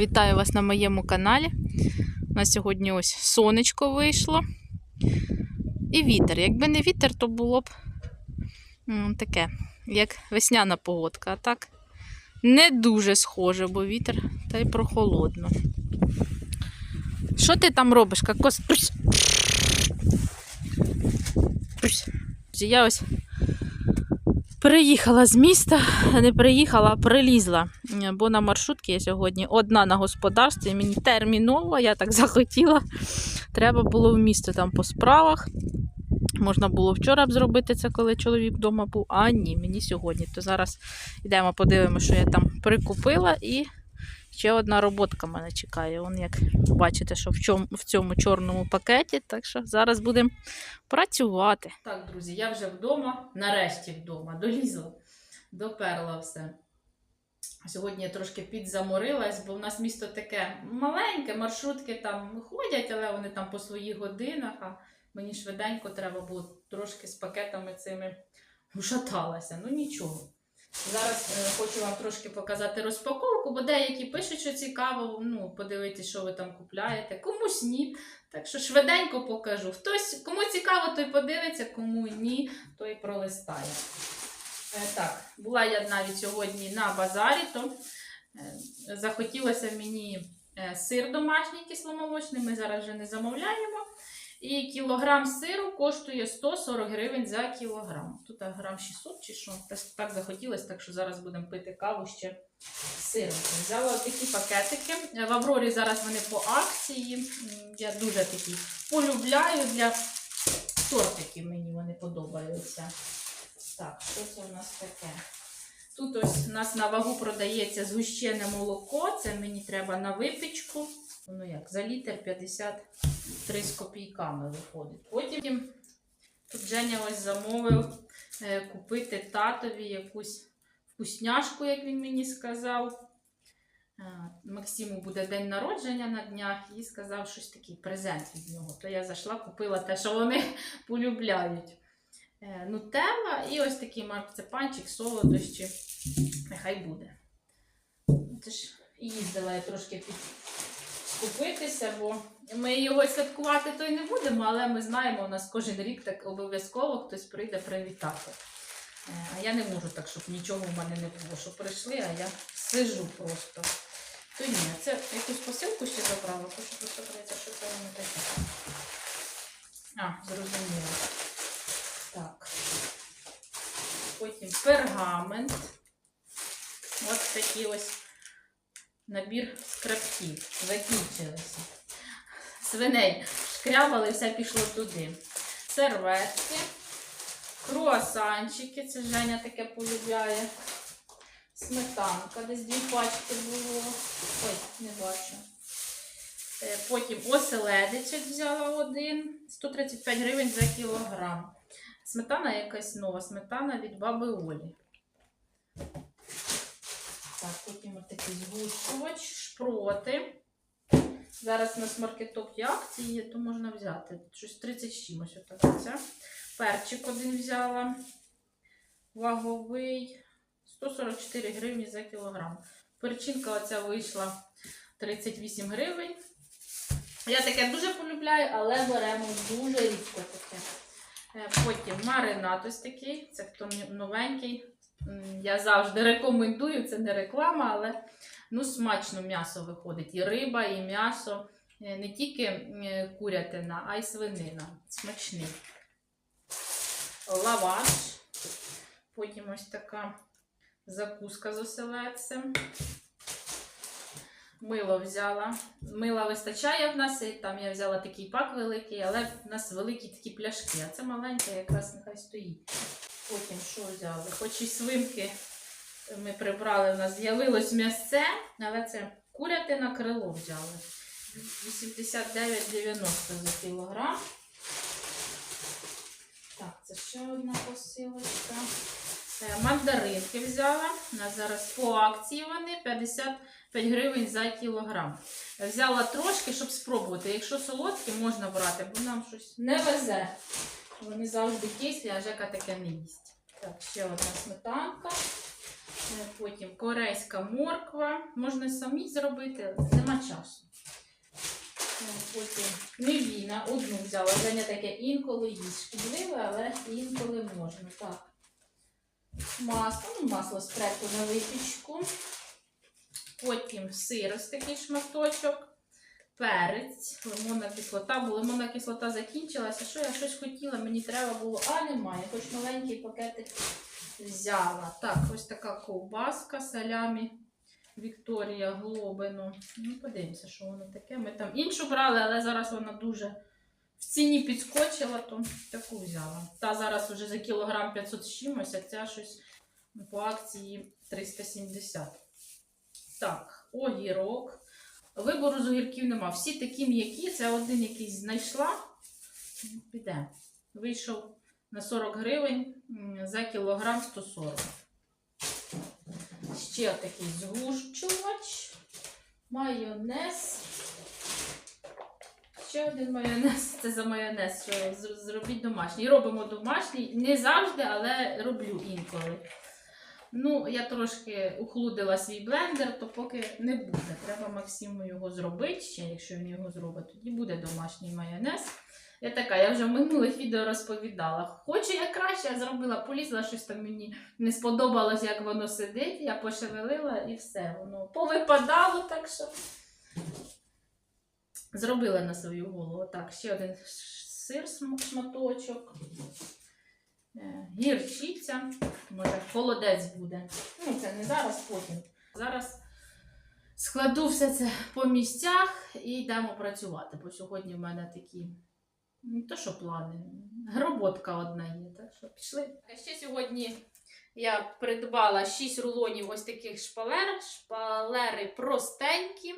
Вітаю вас на моєму каналі. У нас сьогодні ось сонечко вийшло. І вітер. Якби не вітер, то було б таке, як весняна погодка. А так не дуже схоже, бо вітер та й прохолодно. Що ти там робиш. Прсь. Я ось Приїхала з міста, не приїхала, а прилізла. Бо на маршрутці я сьогодні одна на господарстві, мені терміново, я так захотіла. Треба було в місто там по справах. Можна було вчора б зробити це, коли чоловік вдома був, а ні, мені сьогодні. То зараз йдемо, подивимося, що я там прикупила. І ще одна роботка мене чекає. Вон, як бачите, що в, чому, в цьому чорному пакеті. Так що зараз будемо працювати. Так, друзі, я вже вдома, нарешті вдома, долізла, доперла все. Сьогодні я трошки підзаморилась, бо в нас місто таке маленьке, маршрутки там ходять, але вони там по своїх годинах, а мені швиденько треба було трошки з пакетами цими ушаталася. Ну нічого. Зараз е, хочу вам трошки показати розпаковку, бо деякі пишуть, що цікаво, ну, подивитися, що ви там купляєте, комусь ні. Так що швиденько покажу. Хтось, кому цікаво, той подивиться, кому ні, той пролистає. Е, так, була я навіть сьогодні на базарі, то е, захотілося мені е, сир домашній кисломолочний, ми зараз вже не замовляємо. І кілограм сиру коштує 140 гривень за кілограм. Тут грам 600 чи що. Так, захотілося, так що зараз будемо пити каву ще сиром. Взяла такі пакетики. В Аврорі зараз вони по акції. Я дуже такі полюбляю для тортиків. Мені вони подобаються. Так, що це у нас таке? Тут ось у нас на вагу продається згущене молоко. Це мені треба на випічку. Воно як за літр 53 з копійками виходить. Потім тут Женя ось замовив е, купити татові якусь вкусняшку, як він мені сказав. Е, Максиму буде день народження на днях і сказав щось такий презент від нього. То я зайшла, купила те, що вони полюбляють. Е, Нутелла і ось такий марципанчик, солодощі. Нехай буде. Це ж їздила я трошки під скупитися, бо ми його святкувати то й не будемо, але ми знаємо, у нас кожен рік так обов'язково хтось прийде привітати. Е, А я не можу так, щоб нічого в мене не було, що прийшли, а я сижу просто. То ні, це якусь посилку ще забрала, хочу подивитися, що це воно таке. А, зрозуміло. Так. Потім пергамент. Ось такий ось набір скрабків. Закінчилися. Свиней шкрябали, все пішло туди. Серветки, круасанчики, це Женя таке полюбляє. Сметанка, десь дві пачки було. Ой, не бачу. Е, Потім оселедичок взяла один. 135 гривень за кілограм. Сметана якась нова, сметана від баби Олі. Так, отакий згущувач, шпроти. Зараз у нас маркеток є акції, то можна взяти. Щось 30 з чимось. Це. Перчик один взяла. Ваговий 144 гривні за кілограм. Перчинка оця вийшла 38 гривень. Я таке дуже полюбляю, але беремо дуже рідко таке. Е, Потім маринад ось такий, це хто новенький. Я завжди рекомендую, це не реклама, але ну, смачно м'ясо виходить. І риба, і м'ясо. Е, Не тільки курятина, а й свинина. Смачний. Лаваш. Потім ось така закуска з оселедцем. Мило взяла. Мила вистачає в нас, і там я взяла такий пак великий, але в нас великі такі пляшки, а це маленька, якраз нехай стоїть. Потім що взяли? Хоч і свинки ми прибрали, у нас з'явилось м'ясце, але це курятина крило взяли. 89,90 за кілограм. Так, це ще одна посилочка. Мандаринки взяла. У нас зараз по акції вони 55 гривень за кілограм. Взяла трошки, щоб спробувати. Якщо солодкі, можна брати, бо нам щось не везе. Вони завжди кислі, а Жека таке не їсть. Так, ще одна сметанка. Е, Потім корейська морква. Можна самі зробити, але нема часу. Е, Потім мівіна, одну взяла. Женя таке інколи їсть шкідливе, але інколи можна. Так. Масло, ну, масло спреку на випічку. Потім сир ось такий шматочок. Перець, лимонна кислота, бо лимонна кислота закінчилася. Що я щось хотіла, мені треба було, а немає. Хоч маленький пакетик взяла. Так, ось така ковбаска салямі Вікторія Глобину. Ну, подивимося, що воно таке. Ми там іншу брали, але зараз вона дуже в ціні підскочила, то таку взяла. Та зараз вже за кілограм 500 з чимось, а ця щось по акції 370. Так, огірок. Вибору з огірків нема. Всі такі м'які, це один якийсь знайшла. Піде. Вийшов на 40 гривень за кілограм 140. Ще такий згущувач, майонез. Ще один майонез. Це за майонез, що зробіть домашній. Робимо домашній. Не завжди, але роблю інколи. Ну, я трошки ухлудила свій блендер, то поки не буде. Треба Максиму його зробити. Ще якщо він його зробить, тоді буде домашній майонез. Я така, я вже в минулих відео розповідала. Хочу я краще, я зробила, полізла, щось там мені не сподобалось, як воно сидить. Я пошевелила і все. Воно повипадало, так що зробила на свою голову. Так, ще один сир шматочок. Е, Гірчиця, може, холодець буде. Ну, це не зараз, потім. Зараз складу все це по місцях і йдемо працювати. Бо сьогодні в мене такі не то, що плани, роботка одна є. Так що пішли. А ще сьогодні я придбала 6 рулонів ось таких шпалер. Шпалери простенькі,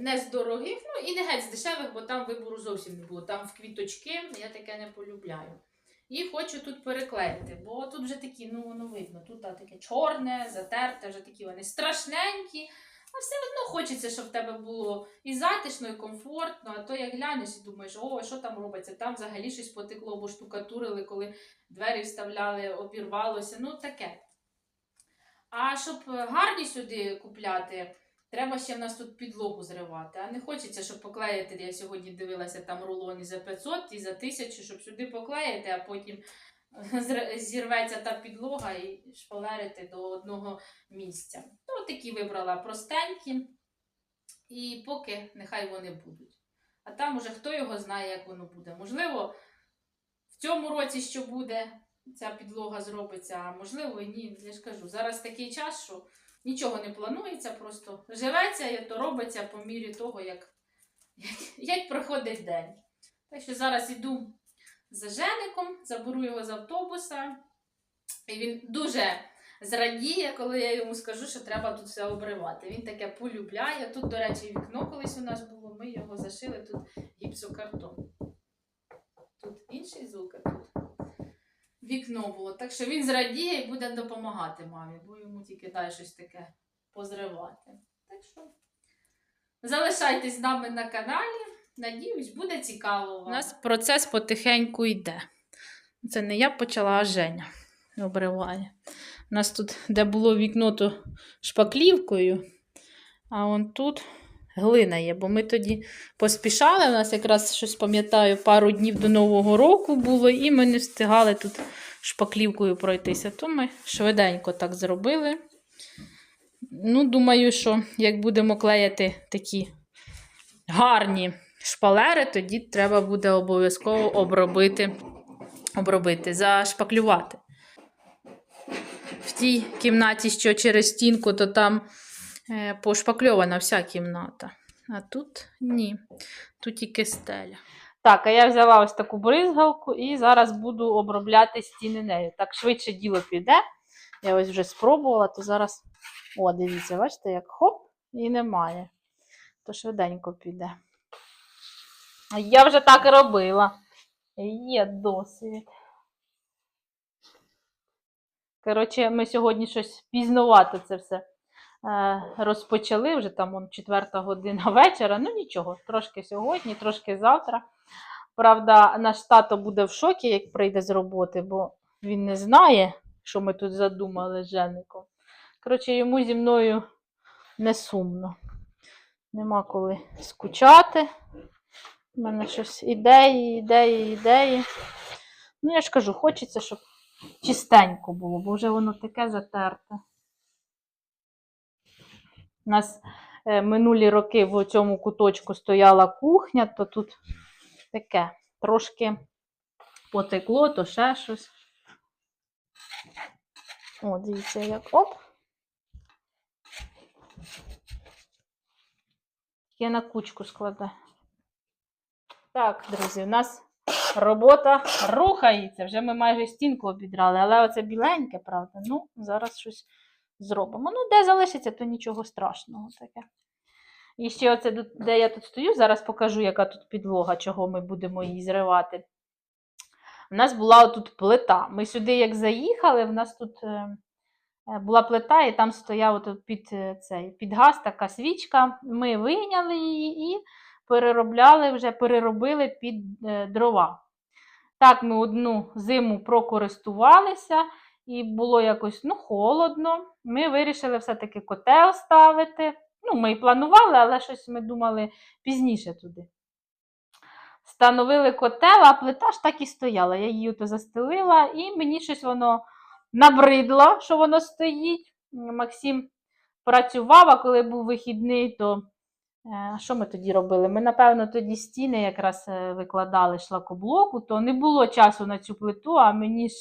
не з дорогих, ну і не геть з дешевих, бо там вибору зовсім не було. Там в квіточки, я таке не полюбляю. І хочу тут переклеїти, бо тут вже такі, ну воно видно, тут а, таке чорне, затерте, вже такі вони страшненькі. А все одно хочеться, щоб в тебе було і затишно, і комфортно. А то як глянеш і думаєш, о, що там робиться? Там взагалі щось потекло, бо штукатурили, коли двері вставляли, обірвалося. Ну таке. А щоб гарні сюди купляти, треба ще в нас тут підлогу зривати. А не хочеться, щоб поклеїти. Я сьогодні дивилася там рулоні за 500 і за 1000, щоб сюди поклеїти, а потім зірветься та підлога і шпалерити до одного місця. Ну, такі вибрала простенькі. І поки нехай вони будуть. А там уже хто його знає, як воно буде. Можливо, в цьому році що буде, ця підлога зробиться, а можливо і ні. Я ж кажу, зараз такий час, що нічого не планується, просто живеться і то робиться по мірі того, як, як, як проходить день. Так що зараз іду за Жеником, заберу його з автобуса. І він дуже зрадіє, коли я йому скажу, що треба тут все обривати. Він таке полюбляє. Тут, до речі, вікно колись у нас було, ми його зашили, тут гіпсокартон. Тут інший звук, а тут вікно було. Так що він зрадіє і буде допомагати мамі, бо йому тільки дай щось таке позривати. Так що залишайтесь з нами на каналі. Надіюсь, буде цікаво. У нас процес потихеньку йде. Це не я почала, а Женя обриває. У нас тут, де було вікно, то шпаклівкою, а он тут глина є, бо ми тоді поспішали. У нас якраз щось пам'ятаю, пару днів до Нового року було, і ми не встигали тут шпаклівкою пройтися. То ми швиденько так зробили. Ну, думаю, що як будемо клеїти такі гарні шпалери, тоді треба буде обов'язково обробити, обробити, зашпаклювати. В тій кімнаті, що через стінку, то там е, пошпакльована вся кімната. А тут ні. Тут тільки стеля. Так, а я взяла ось таку бризгалку і зараз буду обробляти стіни нею. Так швидше діло піде. Я ось вже спробувала, то зараз. О, дивіться, бачите, як хоп, і немає. То швиденько піде. Я вже так і робила. Є досвід. Коротше, ми сьогодні щось пізнувато це все розпочали. Вже там он, четверта година вечора. Ну нічого, трошки сьогодні, трошки завтра. Правда, наш тато буде в шокі, як прийде з роботи, бо він не знає, що ми тут задумали з Жеником. Коротше, йому зі мною не сумно. Нема коли скучати. У мене щось ідеї, ідеї, ідеї. Ну, я ж кажу, хочеться, щоб чистенько було, бо вже воно таке затерте. У нас е, минулі роки в цьому куточку стояла кухня, то тут таке трошки потекло, то ще щось. О, дивіться, як оп. Я на кучку складаю. Так, друзі, у нас робота рухається. Вже ми майже стінку обідрали, але оце біленьке, правда. Ну, зараз щось зробимо. Ну, де залишиться, то нічого страшного таке. І ще оце, де я тут стою, зараз покажу, яка тут підлога, чого ми будемо її зривати. У нас була отут плита. Ми сюди, як заїхали, в нас тут е, е, була плита, і там отут під, е, під газ така свічка. Ми вийняли її і переробляли, вже переробили під дрова. Так, ми одну зиму прокористувалися, і було якось ну, холодно. Ми вирішили все-таки котел ставити. Ну, ми і планували, але щось ми думали пізніше туди. Встановили котел, а плита ж так і стояла. Я її ото застелила, і мені щось воно набридло, що воно стоїть. Максим працював, а коли був вихідний, то е, що ми тоді робили? Ми, напевно, тоді стіни якраз е, викладали шлакоблоку, то не було часу на цю плиту, а мені ж,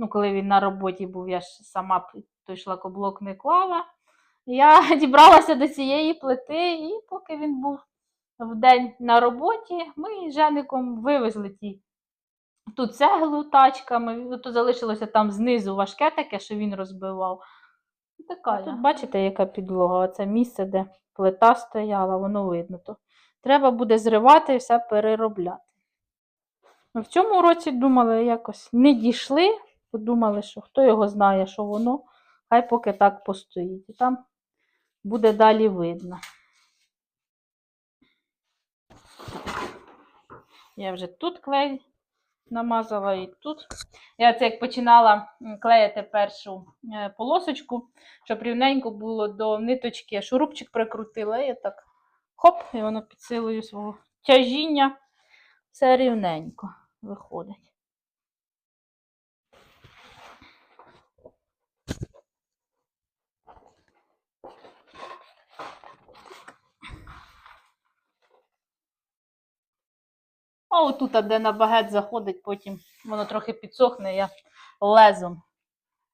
ну, коли він на роботі був, я ж сама той шлакоблок не клала. Я дібралася до цієї плити, і поки він був вдень на роботі, ми з Жеником вивезли ті ту цеглу тачками. То залишилося там знизу важке таке, що він розбивав. Така я. Тут бачите, яка підлога? Оце місце, де плита стояла, воно видно. То треба буде зривати і все переробляти. Ну, В цьому році думали, якось не дійшли, подумали, що хто його знає, що воно, хай поки так постоїть. І там буде далі видно. Я вже тут клей намазала і тут. Я це як починала клеїти першу е, полосочку, щоб рівненько було до ниточки, шурупчик прикрутила, я так хоп, і воно під силою свого тяжіння все рівненько виходить. А отут, де на багет заходить, потім воно трохи підсохне, я лезом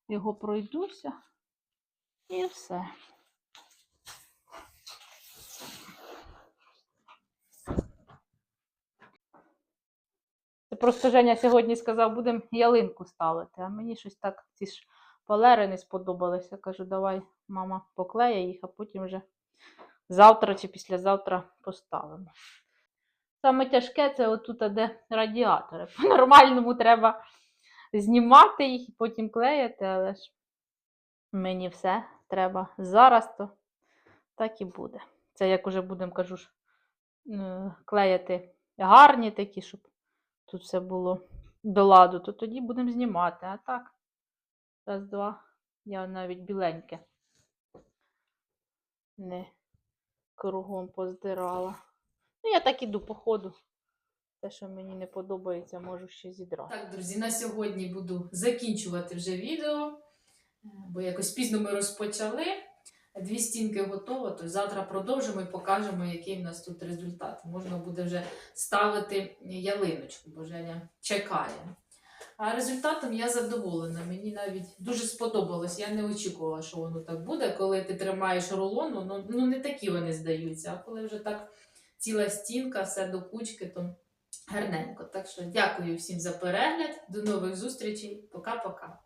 його пройдуся. І все. Це просто Женя сьогодні сказав, будемо ялинку ставити, а мені щось так ці ж палери не сподобалися. Кажу, давай, мама, поклеє їх, а потім вже завтра чи післязавтра поставимо. Саме тяжке це отут, де радіатори. По-нормальному треба знімати їх і потім клеїти, але ж мені все треба зараз, то так і буде. Це як уже будемо, кажу ж, е, клеїти гарні такі, щоб тут все було до ладу, то тоді будемо знімати. А так, раз, два, я навіть біленьке не кругом поздирала. Ну, я так іду по ходу. Те, що мені не подобається, можу ще зідрати. Так, друзі, на сьогодні буду закінчувати вже відео, е, бо якось пізно ми розпочали. Дві стінки готово, то завтра продовжимо і покажемо, який в нас тут результат. Можна буде вже ставити ялиночку, бо Женя чекає. А результатом я задоволена. Мені навіть дуже сподобалось. Я не очікувала, що воно так буде. Коли ти тримаєш рулон, ну, ну не такі вони здаються. А коли вже так ціла стінка, все до кучки, то гарненько. Так що дякую всім за перегляд. До нових зустрічей. Пока-пока.